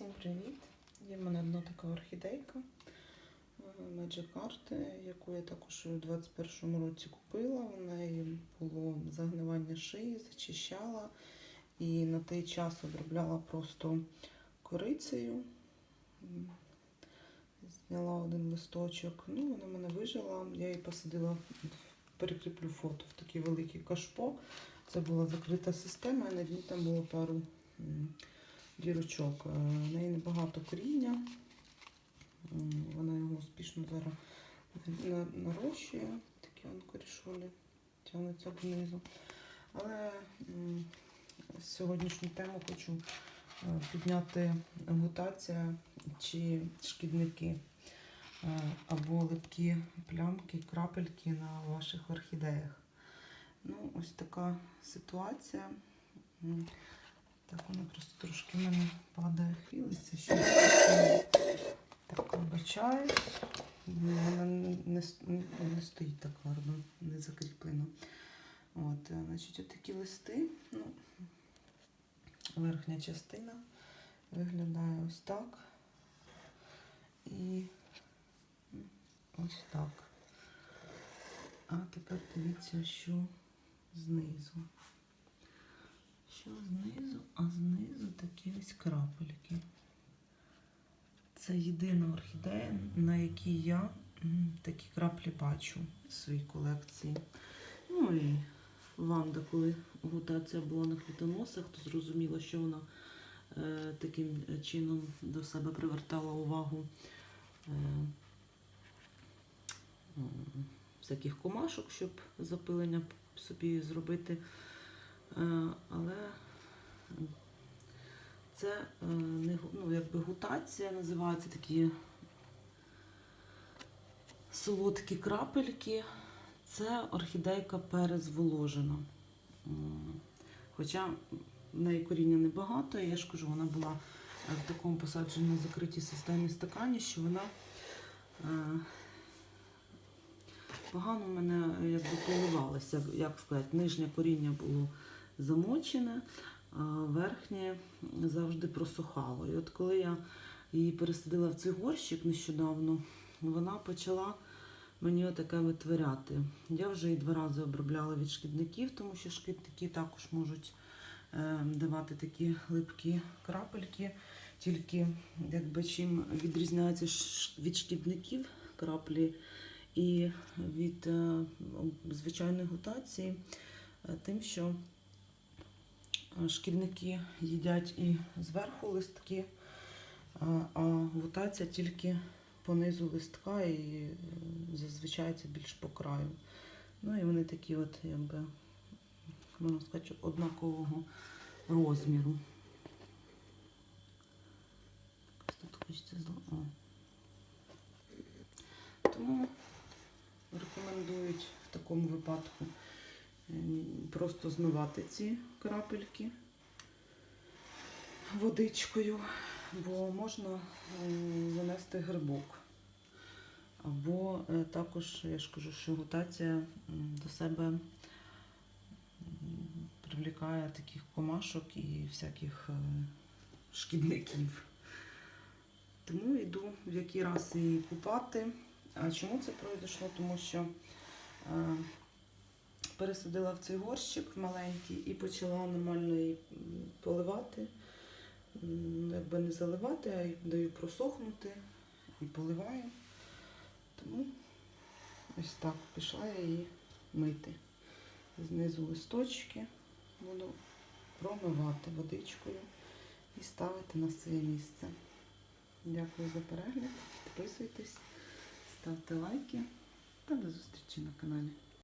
Всім привіт! Є в мене одна така орхідейка е, Magic Art, яку я також у 21-му році купила. У неї було загнивання шиї, зачищала і на той час обробляла просто корицею. Зняла один листочок. Ну, вона в мене вижила. Я її посадила, перекріплю фото в такий великий кашпо. Це була закрита система, і на дні там було пару дірочок. Е, В неї небагато коріння. Вона його успішно зараз нарощує. Такі он корішолі тягнуться донизу. Але сьогоднішню тему хочу е, підняти мутація чи шкідники е, або липкі плямки, крапельки на ваших орхідеях. Ну, ось така ситуація. Так, воно просто трошки в мене падає, хилиться, що так вибачаю. Вона не, не, не стоїть так гарно, не закріплено. От, е, значить, отакі листи. Ну, верхня частина виглядає ось так. І ось так. А тепер дивіться, що знизу. Що знизу, а знизу такі ось крапельки. Це єдина орхідея, на якій я такі краплі бачу в своїй колекції. Ну і Ванда, коли гутація була на квітоносах, то зрозуміло, що вона е, таким чином до себе привертала увагу е, всяких комашок, щоб запилення собі зробити. Е, але це е, не ну, якби гутація називається такі солодкі крапельки. Це орхідейка перезволожена. Хоча в неї коріння небагато, я ж кажу, вона була е, в такому посадженні закритій системі стакані, що вона погано в мене якби поливалася, як сказати, нижнє коріння було замочене, а верхнє завжди просухало. І от коли я її пересадила в цей горщик нещодавно, вона почала мені отаке витворяти. Я вже її два рази обробляла від шкідників, тому що шкідники також можуть е, давати такі липкі крапельки. Тільки якби чим відрізняється від шкідників краплі і від е, звичайної гутації, е, тим, що шкідники їдять і зверху листки, а, а гутація тільки по низу листка і е, зазвичай це більш по краю. Ну і вони такі от, якби, можна сказати, однакового розміру. Тут хочеться зл- О. Тому рекомендують в такому випадку просто змивати ці крапельки водичкою, бо можна занести грибок. Або е, також, я ж кажу, що гутація м, до себе привлікає таких комашок і всяких е, шкідників. Тому йду в який раз її купати. А чому це пройшло? Тому що е, пересадила в цей горщик маленький і почала нормально її поливати. Якби не заливати, а й даю просохнути і поливаю. Тому ось так пішла я її мити. Знизу листочки буду промивати водичкою і ставити на своє місце. Дякую за перегляд. Підписуйтесь, ставте лайки та до зустрічі на каналі.